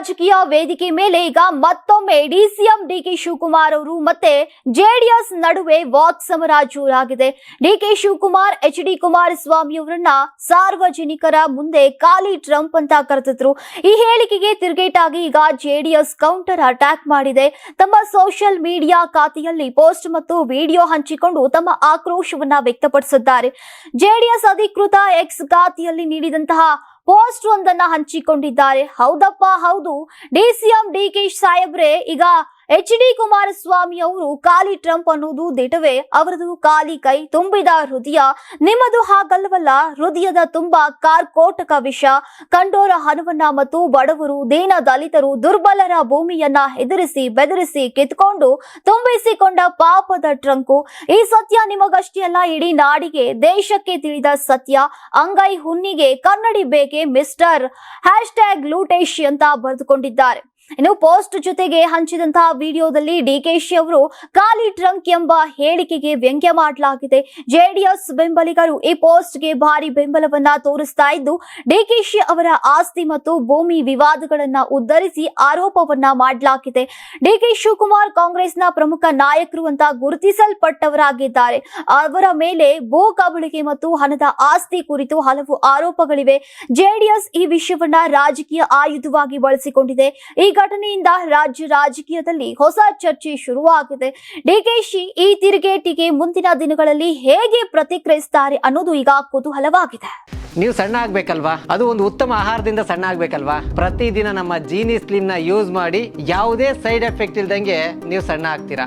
ರಾಜಕೀಯ ವೇದಿಕೆ ಮೇಲೆ ಈಗ ಮತ್ತೊಮ್ಮೆ ಡಿಸಿಎಂ ಡಿಕೆ ಶಿವಕುಮಾರ್ ಅವರು ಮತ್ತೆ ಜೆಡಿಎಸ್ ನಡುವೆ ವಾಕ್ ಸಮರ ಜೋರಾಗಿದೆ D K Shivakumar, H D Kumaraswamy ಅವರನ್ನ ಸಾರ್ವಜನಿಕರ ಮುಂದೆ ಖಾಲಿ ಟ್ರಂಪ್ ಅಂತ ಕರೆತಿದ್ರು ಈ ಹೇಳಿಕೆಗೆ ತಿರುಗೇಟಾಗಿ ಈಗ ಜೆಡಿಎಸ್ ಕೌಂಟರ್ ಅಟ್ಯಾಕ್ ಮಾಡಿದೆ. ತಮ್ಮ ಸೋಷಿಯಲ್ ಮೀಡಿಯಾ ಖಾತೆಯಲ್ಲಿ ಪೋಸ್ಟ್ ಮತ್ತು ವಿಡಿಯೋ ಹಂಚಿಕೊಂಡು ತಮ್ಮ ಆಕ್ರೋಶವನ್ನ ವ್ಯಕ್ತಪಡಿಸಿದ್ದಾರೆ. ಜೆಡಿಎಸ್ ಅಧಿಕೃತ ಎಕ್ಸ್ ಖಾತೆಯಲ್ಲಿ ನೀಡಿದಂತಹ ಪೋಸ್ಟ್ ಒಂದನ್ನ ಹಂಚಿಕೊಂಡಿದ್ದಾರೆ. ಹೌದಪ್ಪ ಹೌದು. D C M D K ಸಾಹೇಬ್ರೆ ಈಗ ಎಚ್ ಡಿ ಕುಮಾರಸ್ವಾಮಿ ಅವರು ಖಾಲಿ ಟ್ರಂಪ್ ಅನ್ನೋದು ದಿಟವೇ, ಅವರದು ಖಾಲಿ ಕೈ ತುಂಬಿದ ಹೃದಯ ನಿಮ್ಮದು ಹಾಗಲ್ವಲ್ಲ? ಹೃದಯದ ತುಂಬಾ ಕಾರ್ಕೋಟಕ ವಿಷ ಕಂಡೋರ ಹಣವನ್ನ ಮತ್ತು ಬಡವರು, ದೀನ ದಲಿತರು ದುರ್ಬಲರ ಭೂಮಿಯನ್ನ ಹೆದರಿಸಿ, ಬೆದರಿಸಿ, ಕಿತ್ಕೊಂಡು, ತುಂಬಿಸಿಕೊಂಡ ಪಾಪದ ಟ್ರಂಕು. ಈ ಸತ್ಯ ನಿಮಗಷ್ಟೇ ಅಲ್ಲ, ಇಡೀ ನಾಡಿಗೆ, ದೇಶಕ್ಕೆ ತಿಳಿದ ಸತ್ಯ. ಅಂಗೈ ಹುಣ್ಣಿಗೆ ಕನ್ನಡಿ ಬೇಕೆ, ಮಿಸ್ಟರ್. ಹ್ಯಾಶ್ ಟ್ಯಾಗ್ ಲೂಟೇಶ್ ಅಂತ ಬರೆದುಕೊಂಡಿದ್ದಾರೆ. ಇನ್ನು ಪೋಸ್ಟ್ ಜೊತೆಗೆ ಹಂಚಿದಂತಹ ವಿಡಿಯೋದಲ್ಲಿ ಡಿಕೆಶಿ ಅವರು ಖಾಲಿ ಟ್ರಂಕ್ ಎಂಬ ಹೇಳಿಕೆಗೆ ವ್ಯಂಗ್ಯ ಮಾಡಲಾಗಿದೆ. ಜೆಡಿಎಸ್ ಬೆಂಬಲಿಗರು ಈ ಪೋಸ್ಟ್ಗೆ ಭಾರಿ ಬೆಂಬಲವನ್ನ ತೋರಿಸ್ತಾ ಇದ್ದು ಡಿಕೆಶಿ ಅವರ ಆಸ್ತಿ ಮತ್ತು ಭೂಮಿ ವಿವಾದಗಳನ್ನ ಉದ್ಧರಿಸಿ ಆರೋಪವನ್ನ ಮಾಡಲಾಗಿದೆ. ಡಿಕೆ ಶಿವಕುಮಾರ್ ಕಾಂಗ್ರೆಸ್ನ ಪ್ರಮುಖ ನಾಯಕರು ಅಂತ ಗುರುತಿಸಲ್ಪಟ್ಟವರಾಗಿದ್ದಾರೆ. ಅವರ ಮೇಲೆ ಭೂ ಕಬಳಿಕೆ ಮತ್ತು ಹಣದ ಆಸ್ತಿ ಕುರಿತು ಹಲವು ಆರೋಪಗಳಿವೆ. ಜೆಡಿಎಸ್ ಈ ವಿಷಯವನ್ನ ರಾಜಕೀಯ ಆಯುಧವಾಗಿ ಬಳಸಿಕೊಂಡಿದೆ. ಈ ಘಟನೆಯಿಂದ ರಾಜ್ಯ ರಾಜಕೀಯದಲ್ಲಿ ಹೊಸ ಚರ್ಚೆ ಶುರುವಾಗಿದೆ. ಡಿಕೆಶಿ ಈ ತಿರುಗೇಟಿಗೆ ಮುಂದಿನ ದಿನಗಳಲ್ಲಿ ಹೇಗೆ ಪ್ರತಿಕ್ರಿಯಿಸುತ್ತಾರೆ ಅನ್ನೋದು ಈಗ ಕುತೂಹಲವಾಗಿದೆ. ನೀವು ಸಣ್ಣ ಆಗ್ಬೇಕಲ್ವಾ? ಅದು ಒಂದು ಉತ್ತಮ ಆಹಾರದಿಂದ ಸಣ್ಣ ಆಗ್ಬೇಕಲ್ವಾ? ಪ್ರತಿದಿನ ನಮ್ಮ ಜೀನಿ ಸ್ಲಿಮ್ನ ಯೂಸ್ ಮಾಡಿ ಯಾವುದೇ ಸೈಡ್ ಎಫೆಕ್ಟ್ ಇಲ್ದಂಗೆ ನೀವು ಸಣ್ಣ ಆಗ್ತೀರಾ?